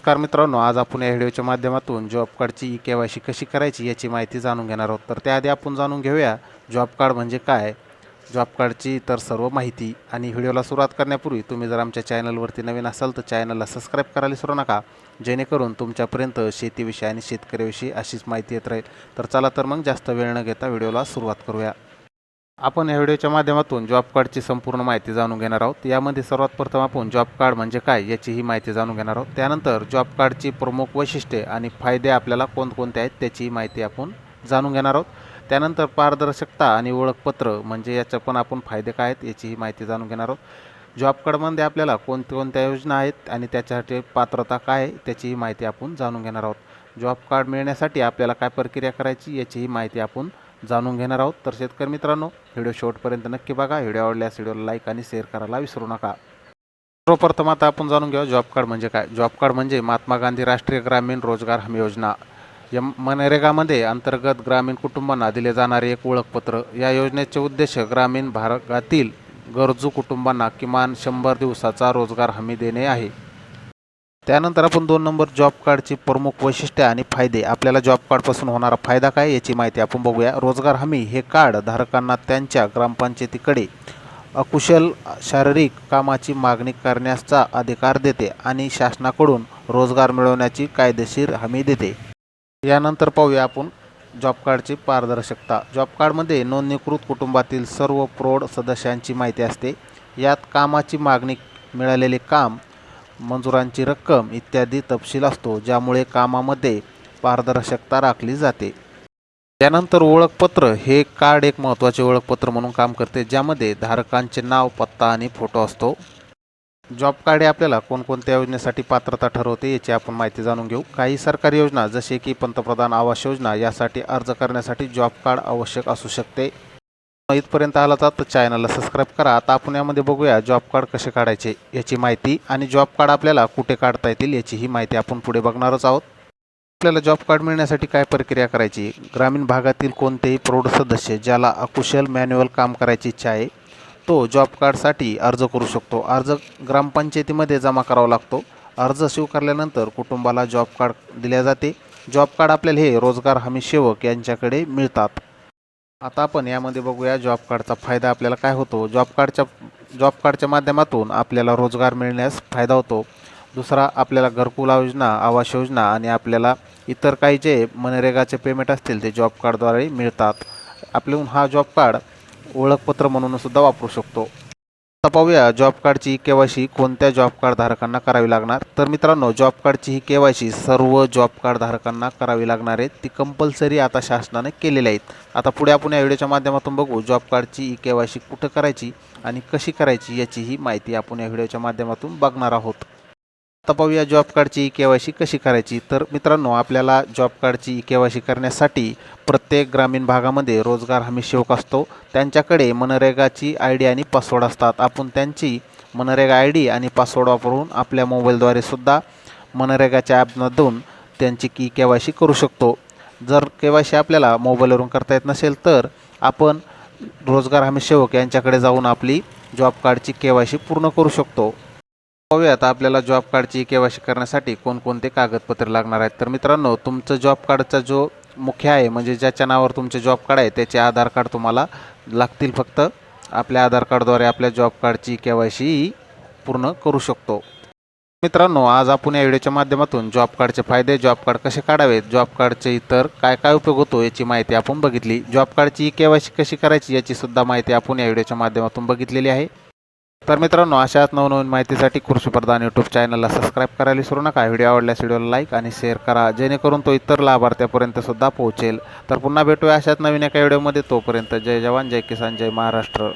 नमस्कार मित्रांनो आज आपण या व्हिडिओच्या माध्यमातून जॉब कार्डची ई के वाय सी कशी करायची याची माहिती जाणून घेणार आहोत. तर त्याआधी आपण जाणून घेऊया जॉब कार्ड म्हणजे काय? जॉब कार्डची तर सर्व माहिती आणि व्हिडिओला सुरुवात करण्यापूर्वी तुम्ही जर आमच्या चॅनलवरती नवीन असाल तर चॅनलला सबस्क्राईब करायला विसरू नका जेणेकरून तुमच्यापर्यंत शेतीविषयी आणि शेतकऱ्याविषयी अशीच माहिती येत राहील. तर चला तर मग जास्त वेळ न घेता व्हिडिओला सुरुवात करूया. आपण या व्हिडिओच्या माध्यमातून जॉब कार्डची संपूर्ण माहिती जाणून घेणार आहोत. यामध्ये सर्वात प्रथम आपण जॉब कार्ड म्हणजे काय याची ही माहिती जाणून घेणार आहोत. त्यानंतर जॉब कार्डची प्रमुख वैशिष्ट्ये आणि फायदे आपल्याला कोणकोणते आहेत त्याची माहिती आपण जाणून घेणार आहोत. त्यानंतर पारदर्शकता आणि ओळखपत्र म्हणजे याच्या पण आपण फायदे काय आहेत याचीही माहिती जाणून घेणार आहोत. जॉब कार्डमध्ये आपल्याला कोणत्या योजना आहेत आणि त्याच्यासाठी पात्रता काय आहे त्याचीही माहिती आपण जाणून घेणार आहोत. जॉब कार्ड मिळण्यासाठी आपल्याला काय प्रक्रिया करायची याचीही माहिती आपण जाणून घेणार आहोत. तर शेतकरी मित्रांनो व्हिडिओ शेवटपर्यंत नक्की बघा. व्हिडिओ आवडल्यास व्हिडिओला लाईक आणि शेअर करायला विसरू नका. सर्वप्रथम आता आपण जाणून घ्या जॉब कार्ड म्हणजे काय. जॉब कार्ड म्हणजे महात्मा गांधी राष्ट्रीय ग्रामीण रोजगार हमी योजना. या मनरेगामध्ये अंतर्गत ग्रामीण कुटुंबांना दिले जाणारे एक ओळखपत्र. या योजनेचे उद्देश ग्रामीण भागातील गरजू कुटुंबांना किमान शंभर दिवसाचा रोजगार हमी देणे आहे. त्यानंतर आपण दोन नंबर जॉब कार्डची प्रमुख वैशिष्ट्ये आणि फायदे. आपल्याला जॉब कार्डपासून होणारा फायदा काय याची माहिती आपण बघूया. रोजगार हमी हे कार्ड धारकांना त्यांच्या ग्रामपंचायतीकडे अकुशल शारीरिक कामाची मागणी करण्याचा अधिकार देते आणि शासनाकडून रोजगार मिळवण्याची कायदेशीर हमी देते. यानंतर पाहूया आपण जॉब कार्डची पारदर्शकता. जॉब कार्डमध्ये नोंदणीकृत कुटुंबातील सर्व प्रौढ सदस्यांची माहिती असते. यात कामाची मागणी मिळालेले काम मंजुरांची रक्कम इत्यादी तपशील असतो ज्यामुळे कामामध्ये पारदर्शकता राखली जाते. त्यानंतर ओळखपत्र हे कार्ड एक महत्त्वाचे ओळखपत्र म्हणून काम करते ज्यामध्ये धारकांचे नाव पत्ता आणि फोटो असतो. जॉब कार्ड हे आपल्याला कोणकोणत्या योजनेसाठी पात्रता ठरवते याची आपण माहिती जाणून घेऊ. काही सरकारी योजना जसे की पंतप्रधान आवास योजना यासाठी अर्ज करण्यासाठी जॉब कार्ड आवश्यक असू शकते. इथपर्यंत आला तर चॅनलला सबस्क्राईब करा. आता आपण यामध्ये बघूया जॉब कार्ड कसे काढायचे याची माहिती आणि जॉब कार्ड आपल्याला कुठे काढता येतील याची ही माहिती आपण पुढे बघणारच आहोत. आपल्याला जॉब कार्ड मिळण्यासाठी काय प्रक्रिया करायची? ग्रामीण भागातील कोणतेही प्रौढ सदस्य ज्याला अकुशल मॅन्युअल काम करायची इच्छा आहे तो जॉब कार्डसाठी अर्ज करू शकतो. अर्ज ग्रामपंचायतीमध्ये जमा करावा लागतो. अर्ज स्वीकारल्यानंतर कुटुंबाला जॉब कार्ड दिल्या जाते. जॉब कार्ड आपल्याला हे रोजगार हमी सेवक यांच्याकडे मिळतात. आता आपण यामध्ये बघूया जॉब कार्डचा फायदा आपल्याला काय होतो. जॉब कार्डच्या जॉब कार्डच्या माध्यमातून आपल्याला रोजगार मिळण्यास फायदा होतो. दुसरा आपल्याला घरकुल योजना आवास योजना आणि आपल्याला इतर काही जे मनरेगाचे पेमेंट असतील ते जॉब कार्डद्वारे मिळतात. आपल्याहून हा जॉब कार्ड ओळखपत्र म्हणून सुद्धा वापरू शकतो. आता पाहूया जॉब कार्डची के वाय सी कोणत्या जॉब कार्ड धारकांना करावी लागणार. तर मित्रांनो जॉब कार्डची ही के वाय सी सर्व जॉब कार्ड धारकांना करावी लागणार आहे. ती कंपल्सरी आता शासनाने केलेली आहेत. आता पुढे आपण या व्हिडिओच्या माध्यमातून बघू जॉब कार्डची ई के वाय सी कुठं करायची आणि कशी करायची याची ही माहिती आपण या व्हिडिओच्या माध्यमातून बघणार आहोत. आता पाहूया जॉब कार्डची के वाय सी कशी करायची? तर मित्रांनो आपल्याला जॉब कार्डची के वाय सी करण्यासाठी प्रत्येक ग्रामीण भागामध्ये रोजगार हमी सेवक असतो. त्यांच्याकडे मनरेगाची आय डी आणि पासवर्ड असतात. आपण त्यांची मनरेगा आय डी आणि पासवर्ड वापरून आपल्या मोबाईलद्वारे सुद्धा मनरेगाच्या ॲपमधून त्यांची की के वाय सी करू शकतो. जर के वाय सी आपल्याला मोबाईलवरून करता येत नसेल तर आपण रोजगार हमी सेवक यांच्याकडे जाऊन आपली जॉब कार्डची के वाय सी पूर्ण करू शकतो. पाहूया आता आपल्याला जॉब कार्डची के वाय सी करण्यासाठी कोणकोणते कागदपत्र लागणार आहेत. तर मित्रांनो तुमचं जॉब कार्डचा जो मुख्य आहे म्हणजे ज्याच्या नावावर तुमचे जॉब कार्ड आहे त्याचे आधार कार्ड तुम्हाला लागतील फक्त. आपल्या आधार कार्डद्वारे आपल्या जॉब कार्डची के वाय सी पूर्ण करू शकतो. मित्रांनो आज आपण या व्हिडिओच्या माध्यमातून जॉब कार्डचे फायदे जॉब कार्ड कसे काढावेत जॉब कार्डचे इतर काय काय उपयोग होतो याची माहिती आपण बघितली. जॉब कार्डची के वाय सी कशी करायची याची सुद्धा माहिती आपण या व्हिडिओच्या माध्यमातून बघितलेली आहे. तर मित्रांनो अशाच नवनवीन माहितीसाठी कृषीप्रधान यूट्यूब चॅनलला सबस्क्राईब करायला विसरू नका. व्हिडिओ आवडल्यास व्हिडिओला लाईक आणि शेअर करा. जेणेकरून तो इतर लाभार्थ्यापर्यंत सुद्धा पोहोचेल. तर पुन्हा भेटूया अशाच नवीन एका व्हिडिओमध्ये तोपर्यंत जय जवान जय किसान जय महाराष्ट्र.